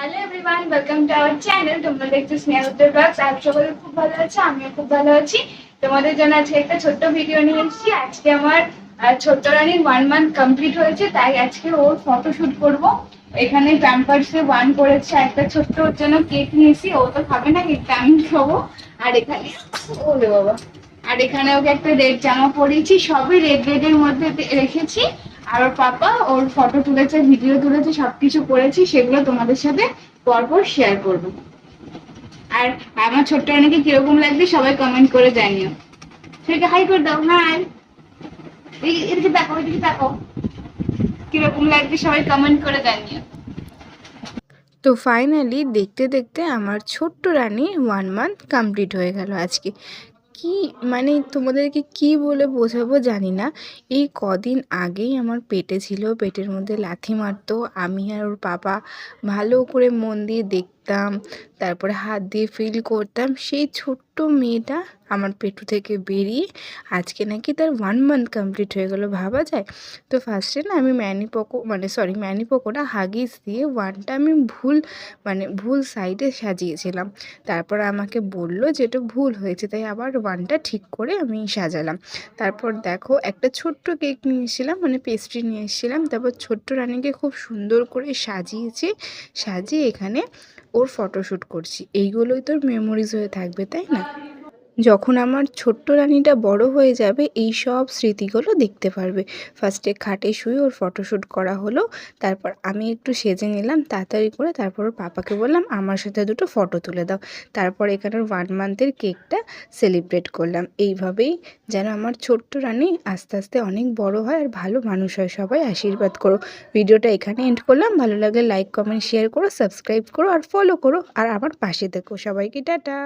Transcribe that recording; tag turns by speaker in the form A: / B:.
A: Hello everyone welcome to our channel তোমরা দেখছ স্নেহ ব্লগস আর সকলে খুব ভালো আছে, আমিও খুব ভালো আছি। তোমাদের জন্য আজকে একটা ছোট্ট ভিডিও নিয়ে এসেছি। আজকে আমার ছোট্ট রানীর ওয়ান মান্থ কমপ্লিট হয়েছে, তাই আজকে ওর ফটোশুট করব। এখানে প্যাম্পার্সে ওয়ান করেছে, একটা ছোট্ট ওর জন্য কেক নিয়েছি। ও তো খাবে না কেকটা আমি খাব। আর এখানে ওরে বাবা। আর এখানে ওকে একটা রেড জামা পরিয়েছি, সবই রেড রেডের মধ্যে রেখেছি। আর ওর পাপা ওর ফটো তুলেছে ভিডিও তুলেছে, সবকিছু করেছি, সেগুলো তোমাদের সাথে পরপর শেয়ার করব। আর আমার ছোট্ট রানীকে কীরকম লাগবে সবাই কমেন্ট করে জানিও। ঠিক হাই করে দাও হাই এদিকে দেখো এদিকে দেখো কীরকম লাগবে সবাই কমেন্ট করে জানিও।
B: তো ফাইনালি দেখতে দেখতে আমার ছোট্ট রানী ওয়ান মান্থ কমপ্লিট হয়ে গেল আজকে। কি মানে তোমাদেরকে কি বলে বোঝাবো জানি না। এই কদিন আগেই আমার পেটে ছিল, পেটের মধ্যে লাথি মারতো। আমি আর ওর বাবা ভালো করে মন দিয়ে দেখতাম তারপরে হাত দিয়ে ফিল করতাম, সেই ছোট্ট মেয়েটা আমার পেটু থেকে বেরিয়ে আজকে নাকি তার ওয়ান মান্থ কমপ্লিট হয়ে গেল ভাবা যায়। তো ফার্স্টে না আমি ম্যানি পকো মানে সরি ম্যানি পকোটা হাগিস দিয়ে ওয়ানটা আমি ভুল মানে ভুল সাইডে সাজিয়েছিলাম। তারপর আমাকে বলল যে এটা ভুল হয়েছে, তাই আবার ওয়ানটা ঠিক করে আমি সাজালাম। তারপর দেখো একটা ছোট্ট কেক নিয়ে এসেছিলাম মানে পেস্ট্রি নিয়ে এসেছিলাম, তারপর ছোট্ট রানীকে খুব সুন্দর করে সাজিয়েছি, সাজিয়ে এখানে ওর ফটোশ্যুট করছি। এইগুলোই তোর মেমোরিজ হয়ে থাকবে তাই না? যখন আমার ছোট্ট রানীটা বড় হয়ে যাবে, এই সব স্মৃতিগুলো দেখতে পারবে। ফার্স্টে খাটে শুয়ে ওর ফটোশ্যুট করা হলো, তারপর আমি একটু সেজে নিলাম, তাড়াতাড়ি করে তারপর ওর পাপাকে বললাম, আমার সাথে দুটো ফটো তুলে দাও। তারপর এখানের ওয়ান মান্থের কেকটা সেলিব্রেট করলাম। এইভাবেই যেন আমার ছোট্ট রানী আস্তে আস্তে অনেক বড় হয় আর ভালো মানুষ হয়। সবাই আশীর্বাদ করো। ভিডিওটা এখানে এন্ড করলাম। ভালো লাগলে লাইক কমেন্ট শেয়ার করো সাবস্ক্রাইব করো আর ফলো করো। আর আমার পাশে দেখো সবাইকে টাটা।